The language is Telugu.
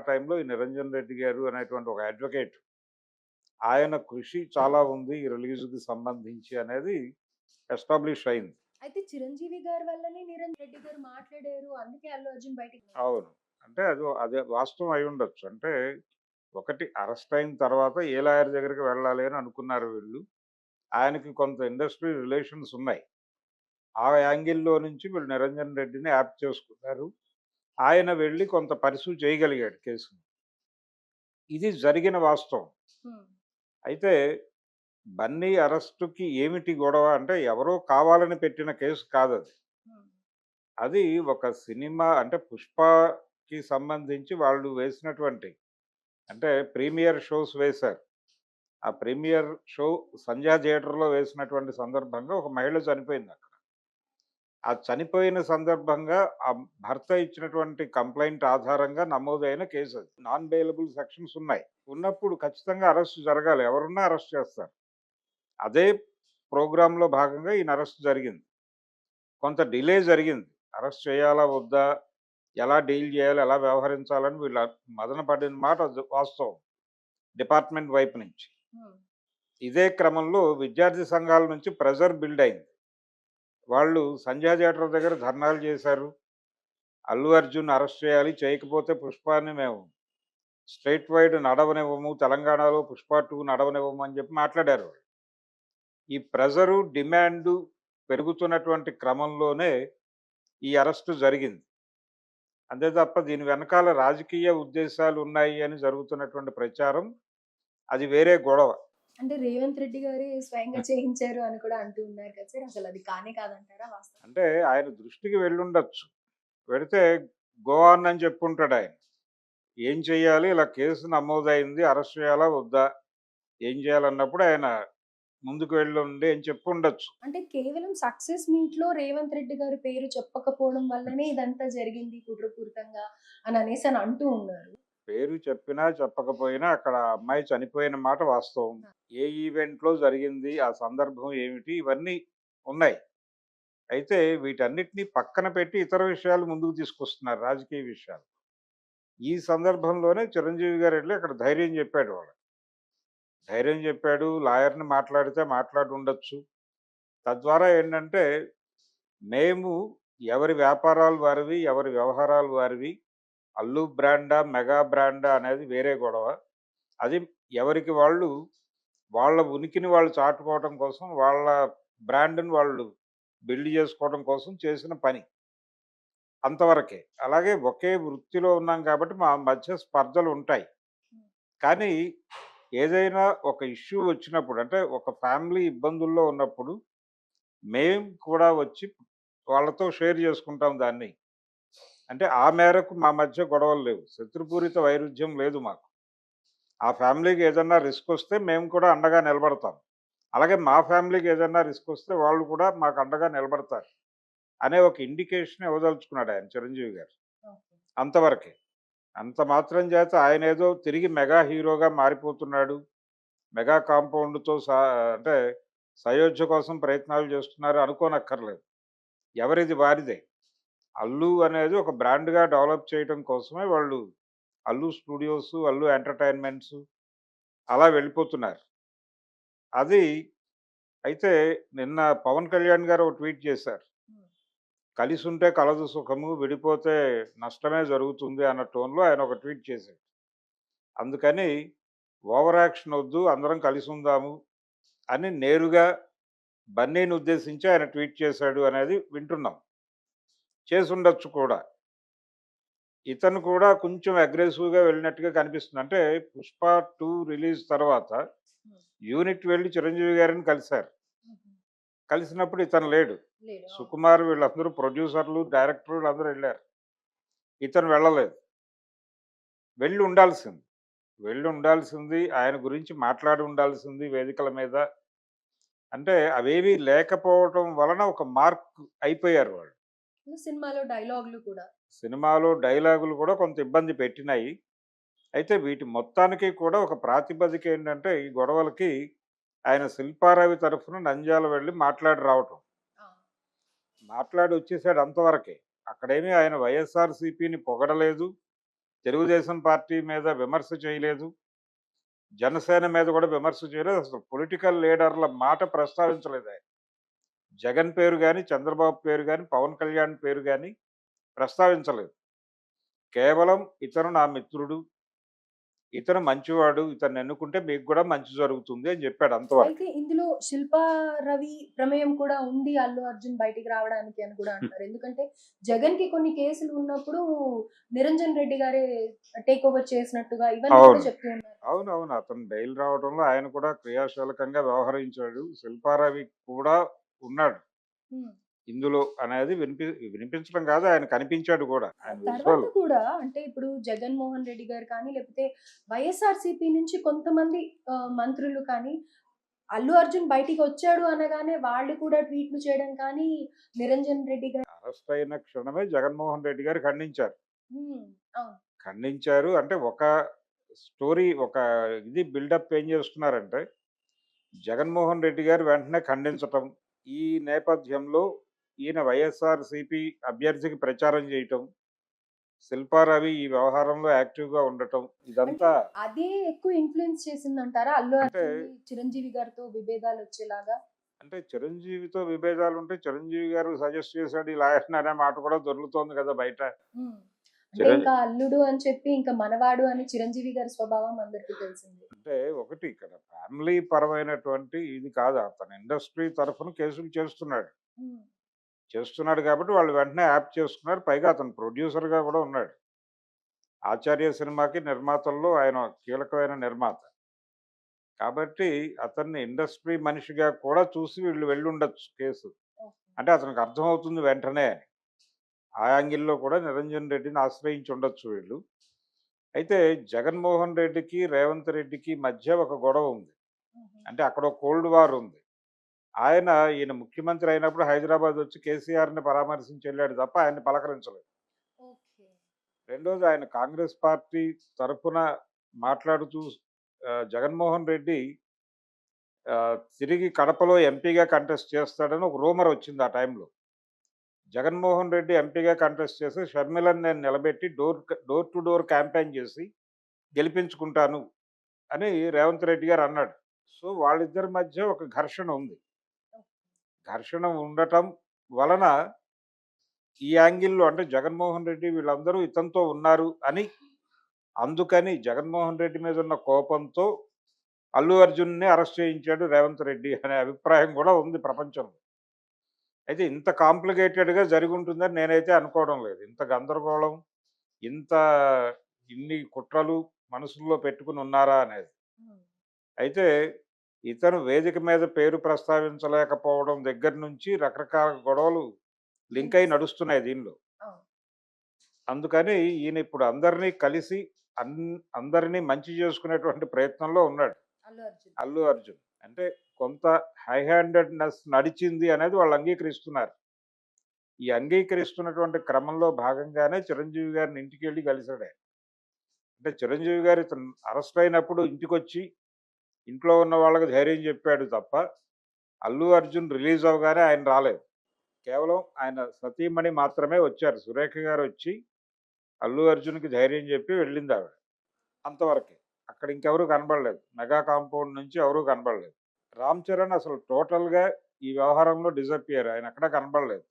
టైంలో ఈ నిరంజన్ రెడ్డి గారు అనేటువంటి ఒక అడ్వకేట్. ఆయన కృషి చాలా ఉంది ఈ రిలీజ్కి సంబంధించి అనేది ఎస్టాబ్లిష్ అయింది. అయితే చిరంజీవి గారి వల్లనే నిరంజన్ రెడ్డి గారు మాట్లాడారు. అందుకే అల్లు అర్జున్ బయటికి అవును. అంటే అది అదే వాస్తవం అయి ఉండొచ్చు. అంటే ఒకటి అరెస్ట్ అయిన తర్వాత ఏ లాయర్ దగ్గరికి వెళ్ళాలి అని అనుకున్నారు వీళ్ళు. ఆయనకి కొంత ఇండస్ట్రీ రిలేషన్స్ ఉన్నాయి. ఆ యాంగిల్లో నుంచి వీళ్ళు నిరంజన్ రెడ్డిని యాప్ చేసుకున్నారు. ఆయన వెళ్ళి కొంత పరిశు చేయగలిగాడు కేసుని. ఇది జరిగిన వాస్తవం. అయితే బన్నీ అరెస్టుకి ఏమిటి గొడవ అంటే ఎవరో కావాలని పెట్టిన కేసు కాదు అది. అది ఒక సినిమా అంటే పుష్పకి సంబంధించి వాళ్ళు వేసినటువంటి అంటే ప్రీమియర్ షోస్ వేశారు. ఆ ప్రీమియర్ షో సంధ్యా థియేటర్లో వేసినటువంటి సందర్భంగా ఒక మహిళ చనిపోయింది ఆ చనిపోయిన సందర్భంగా ఆ భర్త ఇచ్చినటువంటి కంప్లైంట్ ఆధారంగా నమోదైన కేసు అది. నాన్ బెయిలబుల్ సెక్షన్స్ ఉన్నాయి. ఉన్నప్పుడు ఖచ్చితంగా అరెస్ట్ జరగాలి. ఎవరున్నా అరెస్ట్ చేస్తారు. అదే ప్రోగ్రాంలో భాగంగా ఈయన అరెస్ట్ జరిగింది. కొంత డిలే జరిగింది. అరెస్ట్ చేయాలా వద్దా? ఎలా డీల్ చేయాలి? ఎలా వ్యవహరించాలని వీళ్ళు మదన పడిన మాట వాస్తవం. డిపార్ట్మెంట్ వైపు నుంచి. ఇదే క్రమంలో విద్యార్థి సంఘాల నుంచి ప్రెజర్ బిల్డ్ అయింది. వాళ్ళు సంధ్యా థియేటర్ దగ్గర ధర్నాలు చేశారు. అల్లు అర్జున్ అరెస్ట్ చేయాలి చేయకపోతే పుష్పాన్ని మేము స్ట్రైట్ వైడ్ నడవనివ్వము తెలంగాణలో పుష్ప టూ నడవనివ్వము అని చెప్పి మాట్లాడారు ఈ ప్రెజరు డిమాండు పెరుగుతున్నటువంటి క్రమంలోనే ఈ అరెస్టు జరిగింది. అంతే తప్ప దీని వెనకాల రాజకీయ ఉద్దేశాలు ఉన్నాయి అని జరుగుతున్నటువంటి ప్రచారం అది వేరే గొడవ. అంటే రేవంత్ రెడ్డి గారే స్వయంగా చేయించారు అని కూడా అంటూ ఉన్నారు కదా సార్. అసలు అది కానే కాదంటారా వాస్తవం? అంటే ఆయన దృష్టికి వెళ్ళుండొచ్చు. పెడితే గోవాన్ అని చెప్పుంటాడు ఆయన. ఏం చేయాలి ఇలా కేసు నమోదైంది అరెస్ట్ చేయాలా? వద్దా? ఏం చేయాలన్నప్పుడు ఆయన ముందుకు వెళ్ళి ఉండి అని చెప్పి ఉండొచ్చు అంటే కేవలం సక్సెస్ మీట్లో రేవంత్ రెడ్డి గారి పేరు చెప్పకపోవడం వల్లనే ఇదంతా జరిగింది కుట్రపూరితంగా అని అనేసి అని అంటూ ఉన్నారు. పేరు చెప్పినా చెప్పకపోయినా అక్కడ అమ్మాయి చనిపోయిన మాట వాస్తవం. ఏ ఈవెంట్లో జరిగింది ఆ సందర్భం ఏమిటి ఇవన్నీ ఉన్నాయి. అయితే వీటన్నిటిని పక్కన పెట్టి ఇతర విషయాలు ముందుకు తీసుకొస్తున్నారు రాజకీయ విషయాలు. ఈ సందర్భంలోనే చిరంజీవి గారు వెళ్ళి అక్కడ ధైర్యం చెప్పాడు వాడు ధైర్యం చెప్పాడు లాయర్ని మాట్లాడితే మాట్లాడి ఉండొచ్చు. తద్వారా ఏంటంటే మేము ఎవరి వ్యాపారాలు వారివి ఎవరి వ్యవహారాలు వారివి అల్లు బ్రాండా మెగా బ్రాండా అనేది వేరే గొడవ. అది ఎవరికి వాళ్ళు వాళ్ళ ఉనికిని వాళ్ళు చాటుకోవడం కోసం వాళ్ళ బ్రాండ్ని వాళ్ళు బిల్డ్ చేసుకోవడం కోసం చేసిన పని. అంతవరకే. అలాగే ఒకే వృత్తిలో ఉన్నాం కాబట్టి మా మధ్య స్పర్ధలు ఉంటాయి. కానీ ఏదైనా ఒక ఇష్యూ వచ్చినప్పుడు అంటే ఒక ఫ్యామిలీ ఇబ్బందుల్లో ఉన్నప్పుడు మేము కూడా వచ్చి వాళ్ళతో షేర్ చేసుకుంటాం దాన్ని. అంటే ఆ మేరకు మా మధ్య గొడవలు లేవు. శత్రుపూరిత వైరుధ్యం లేదు మాకు. ఆ ఫ్యామిలీకి ఏదన్నా రిస్క్ వస్తే మేము కూడా అండగా నిలబడతాం. అలాగే మా ఫ్యామిలీకి ఏదన్నా రిస్క్ వస్తే వాళ్ళు కూడా మాకు అండగా నిలబడతారు అనే ఒక ఇండికేషన్ ఇవ్వదలుచుకున్నాడు ఆయన చిరంజీవి గారు. అంతవరకే. అంత మాత్రం చేత ఆయన ఏదో తిరిగి మెగా హీరోగా మారిపోతున్నాడు. మెగా కాంపౌండ్తో సా అంటే సయోధ్య కోసం ప్రయత్నాలు చేస్తున్నారు అనుకోనక్కర్లేదు. ఎవరిది వారిదే. అల్లు అనేది ఒక బ్రాండ్గా డెవలప్ చేయడం కోసమే వాళ్ళు అల్లు స్టూడియోస్ అల్లు ఎంటర్టైన్మెంట్స్ అలా వెళ్ళిపోతున్నారు. అది అయితే నిన్న పవన్ కళ్యాణ్ గారు ఒక ట్వీట్ చేశారు. కలిసి ఉంటే కలదు సుఖము విడిపోతే నష్టమే జరుగుతుంది అన్న టోన్లో ఆయన ఒక ట్వీట్ చేశాడు అందుకని ఓవర్ యాక్షన్ వద్దు అందరం కలిసి ఉందాము అని నేరుగా బన్నీని ఉద్దేశించి ఆయన ట్వీట్ చేశాడు అనేది వింటున్నాం. చేసుండొచ్చు కూడా. ఇతను కూడా కొంచెం అగ్రెసివ్గా వెళ్ళినట్టుగా కనిపిస్తుంది. అంటే పుష్ప టూ రిలీజ్ తర్వాత యూనిట్ వెళ్ళి చిరంజీవి గారిని కలిశారు. కలిసినప్పుడు ఇతను లేడు. సుకుమార్ వీళ్ళందరూ ప్రొడ్యూసర్లు డైరెక్టర్లు అందరూ వెళ్ళారు. ఇతను వెళ్ళలేదు. వెళ్ళి ఉండాల్సింది. వెళ్ళి ఉండాల్సింది ఆయన గురించి మాట్లాడి ఉండాల్సింది వేదికల మీద. అంటే అవేవి లేకపోవటం వలన ఒక మార్క్ అయిపోయారు వాళ్ళు. సినిమాలో డైలాగులు కూడా. సినిమాలో డైలాగులు కూడా కొంత ఇబ్బంది పెట్టినాయి. అయితే వీటి మొత్తానికి కూడా ఒక ప్రాతిపదిక ఏంటంటే ఈ గొడవలకి ఆయన శిల్పారావి తరఫున నంద్యాల వెళ్ళి మాట్లాడి రావటం. మాట్లాడి వచ్చేసాడు అంతవరకే. అక్కడేమీ ఆయన వైఎస్ఆర్సీపీని పొగడలేదు. తెలుగుదేశం పార్టీ మీద విమర్శ చేయలేదు. జనసేన మీద కూడా విమర్శ చేయలేదు. అసలు పొలిటికల్ లీడర్ల మాట ప్రస్తావించలేదు ఆయన. జగన్ పేరు కానీ చంద్రబాబు పేరు కానీ పవన్ కళ్యాణ్ పేరు కానీ ప్రస్తావించలేదు. కేవలం ఇతను నా మిత్రుడు ఇతను మంచివాడు ఇతను ఎన్నుకుంటే మీకు కూడా మంచి జరుగుతుంది అని చెప్పాడు అంతవరకు. అయితే ఇందులో శిల్పా రవి ప్రమేయం కూడా ఉంది అల్లు అర్జున్ బయటికి రావడానికి అని కూడా అంటారు. ఎందుకంటే జగన్కి కొన్ని కేసులు ఉన్నప్పుడు నిరంజన్ రెడ్డి గారే టేక్ ఓవర్ చేసినట్టుగా ఇవన్నీ కూడా అవును. చెప్తూ ఉన్నారు. అవును అవును అతను బెయిల్ రావడంలో ఆయన కూడా క్రియాశీలకంగా వ్యవహరించాడు. శిల్పారావి కూడా ఉన్నాడు. ఇందులో అనేది వినిపి వినిపించడం కాదు ఆయన కనిపించాడు కూడా ఆయన కూడా అంటే ఇప్పుడు జగన్మోహన్ రెడ్డి గారు కానీ లేకపోతే వైఎస్ఆర్సీపీ నుంచి కొంతమంది మంత్రులు కానీ అల్లు అర్జున్ బయటికి వచ్చాడు అనగానే వాళ్ళు కూడా ట్వీట్లు చేయడం కానీ నిరంజన్ రెడ్డి గారు అరెస్ట్ అయిన క్షణమే జగన్మోహన్ రెడ్డి గారు ఖండించారు. ఖండించారు అంటే ఒక స్టోరీ ఒక ఇది బిల్డప్ ఏం చేస్తున్నారంటే జగన్మోహన్ రెడ్డి గారు వెంటనే ఖండించటం ఈ నేపథ్యంలో ఈయన వైఎస్ఆర్ సిపి అభ్యర్థికి ప్రచారం చేయటం శిల్పారవి ఈ వ్యవహారంలో యాక్టివ్గా ఉండటం ఇదంతా అదే ఎక్కువ ఇన్ఫ్లుయెన్స్ చేసింది అంటారా అల్లు అంటే- చిరంజీవి గారితో విభేదాలు వచ్చేలాగా? అంటే చిరంజీవితో విభేదాలు ఉంటే చిరంజీవి గారు సజెస్ట్ చేశాడు ఇలా అనే మాట కూడా దొరుకుతోంది కదా బయట. అంటే ఇంకా అల్లుడు అని చెప్పి ఇంకా మనవాడు అని చిరంజీవి గారి స్వభావం అందరికీ తెలిసింది. అంటే ఒకటి ఇక్కడ ఫ్యామిలీ పరమైనటువంటి ఇది కాదు. అతను ఇండస్ట్రీ తరఫున కేసులు చేస్తున్నాడు. చేస్తున్నాడు కాబట్టి వాళ్ళు వెంటనే యాప్ చేసుకున్నారు. పైగా అతను ప్రొడ్యూసర్గా కూడా ఉన్నాడు. ఆచార్య సినిమాకి నిర్మాతల్లో ఆయన కీలకమైన నిర్మాత. కాబట్టి అతన్ని ఇండస్ట్రీ మనిషిగా కూడా చూసి వీళ్ళు వెళ్ళి ఉండొచ్చు కేసు. అంటే అతనికి అర్థమవుతుంది వెంటనే అని. ఆ యాంగిల్లో కూడా నిరంజన్ రెడ్డిని ఆశ్రయించి ఉండొచ్చు వీళ్ళు. అయితే జగన్మోహన్ రెడ్డికి రేవంత్ రెడ్డికి మధ్య ఒక గొడవ ఉంది. అంటే అక్కడ ఒక కోల్డ్ వార్ ఉంది. ఆయన ఈయన ముఖ్యమంత్రి అయినప్పుడు హైదరాబాద్ వచ్చి కేసీఆర్ని పరామర్శించి వెళ్ళాడు తప్ప ఆయన్ని పలకరించలేదు. రెండోది ఆయన కాంగ్రెస్ పార్టీ తరఫున మాట్లాడుతూ జగన్మోహన్ రెడ్డి తిరిగి కడపలో ఎంపీగా కంటెస్ట్ చేస్తాడని ఒక రూమర్ వచ్చింది ఆ టైంలో. జగన్మోహన్ రెడ్డి ఎంపీగా కంటెస్ట్ చేసి షర్మిలను నేను నిలబెట్టి door door to door campaign చేసి గెలిపించుకుంటాను అని రేవంత్ రెడ్డి గారు అన్నాడు. సో వాళ్ళిద్దరి మధ్య ఒక ఘర్షణ ఉంది. ఘర్షణ ఉండటం వలన ఈ యాంగిల్లో అంటే జగన్మోహన్ రెడ్డి వీళ్ళందరూ ఇతనితో ఉన్నారు అని అందుకని జగన్మోహన్ రెడ్డి మీద ఉన్న కోపంతో అల్లు అర్జున్ని అరెస్ట్ చేయించాడు రేవంత్ రెడ్డి అనే అభిప్రాయం కూడా ఉంది ప్రపంచంలో. అయితే ఇంత కాంప్లికేటెడ్గా జరిగి ఉంటుందని నేనైతే అనుకోవడం లేదు. ఇంత గందరగోళం ఇంత ఇన్ని కుట్రలు మనసుల్లో పెట్టుకుని ఉన్నారా అనేది. అయితే ఇతను వేదిక మీద పేరు ప్రస్తావించలేకపోవడం దగ్గర నుంచి రకరకాల గొడవలు లింక్ అయి నడుస్తున్నాయి దీనిలో. అందుకని ఈయన ఇప్పుడు అందరినీ కలిసి అన్ అందరినీ మంచి చేసుకునేటువంటి ప్రయత్నంలో ఉన్నాడు. అల్లు అర్జున్. అంటే కొంత హై హ్యాండెడ్నెస్ నడిచింది అనేది వాళ్ళు అంగీకరిస్తున్నారు. ఈ అంగీకరిస్తున్నటువంటి క్రమంలో భాగంగానే చిరంజీవి గారిని ఇంటికి వెళ్ళి కలిశాడు అంటే చిరంజీవి గారు ఇతను అరెస్ట్ అయినప్పుడు ఇంటికి వచ్చి ఇంట్లో ఉన్న వాళ్ళకి ధైర్యం చెప్పాడు తప్ప అల్లు అర్జున్ రిలీజ్ అవగానే ఆయన రాలేదు. కేవలం ఆయన సతీమణి మాత్రమే వచ్చారు. సురేఖ గారు వచ్చి అల్లు అర్జున్కి ధైర్యం చెప్పి వెళ్ళింది ఆవిడ అంతవరకే. అక్కడ ఇంకెవరూ కనబడలేదు. మెగా కాంపౌండ్ నుంచి ఎవరూ కనబడలేదు. రామ్ చరణ్ అసలు టోటల్గా ఈ వ్యవహారంలో డిజపియర్ ఆయన ఎక్కడా కనబడలేదు.